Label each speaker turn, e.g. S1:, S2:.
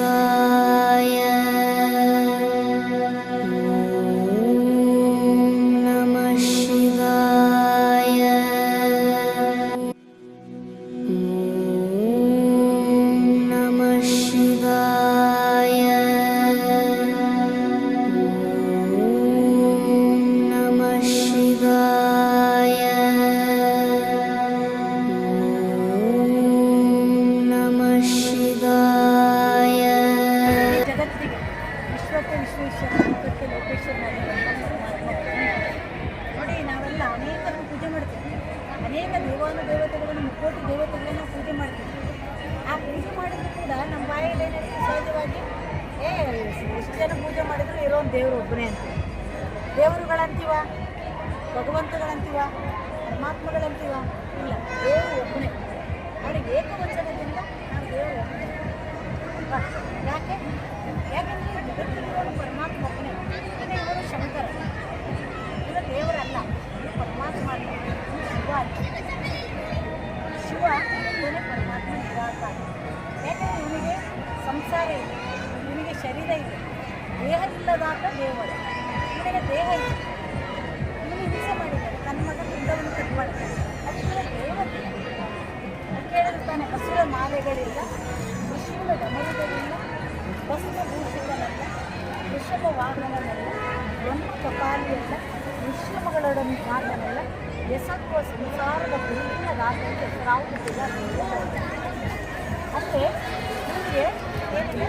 S1: love. ಜಗತ್ತಿಗೆ ವಿಶ್ವಕ್ಕೆ ಲೋಕೇಶ್ವರ ವಿಶ್ವಕ್ಕೆ ನೋಡಿ, ನಾವೆಲ್ಲ ಅನೇಕರನ್ನು ಪೂಜೆ ಮಾಡ್ತೀವಿ. ಅನೇಕ ದೇವಾನು ದೇವತೆಗಳನ್ನು, ಮುಕ್ಕೋಟಿ ದೇವತೆಗಳನ್ನು ಪೂಜೆ ಮಾಡ್ತೀವಿ. ಆ ಪೂಜೆ ಮಾಡಿದ್ರು ಕೂಡ ನಮ್ಮ ಬಾಯಲ್ಲಿ ಏನಾಗುತ್ತೆ ಸಹಜವಾಗಿ, ಏ, ಎಷ್ಟು ಜನ ಪೂಜೆ ಮಾಡಿದ್ರು? ಇರೋ ಒಂದು ದೇವರು ಒಬ್ಬನೇ ಅಂತ. ದೇವರುಗಳಂತೀವ? ಭಗವಂತಗಳಂತೀವ? ಪರಮಾತ್ಮಗಳಂತೀವ? ಇಲ್ಲ, ದೇವರು ಒಬ್ಬನೇ ನೋಡಿ ಏಕವಚನದಿಂದ ನಾವು ದೇವರು ಒಬ್ಬನೇ ಶರೀರ ಇದೆ. ದೇಹ ಇಲ್ಲದಾತ ದೇವರು. ಇವನಿಗೆ ದೇಹ ಇದೆ. ಇವನು ಹಿಂಸೆ ಮಾಡಿದ್ದಾನೆ ತನ್ನ ಮಗ ಪಿಂಡವನ್ನು ಕಟ್ ಮಾಡಿದ್ದಾನೆ ಅದಕ್ಕೆ ದೇವತೆ ಕೇಳಿರ್ತಾನೆ ಹಸುರ ಮಾಲೆಗಳಿಲ್ಲ ಋಷಿಗಳ ಡಮರುಗಳಿಲ್ಲ ಭೂಷಿತನಲ್ಲ ವೃಷಭ ವಾಹನನಲ್ಲ, ಒಂದು ಕಪಾಲಿಯಲ್ಲ, ವಿಶ್ರಮಗಳೊಡನೆ ಮಾತನಲ್ಲ ಎಸಕ್ಕುವ ಸಂಸಾರದ ಗುರುವಿನ ರಾತ್ರಿಗೆ ಹೆಸರಾವುದಿಲ್ಲ ಅಂದರೆ ನಿಮಗೆ ಏನಿದೆ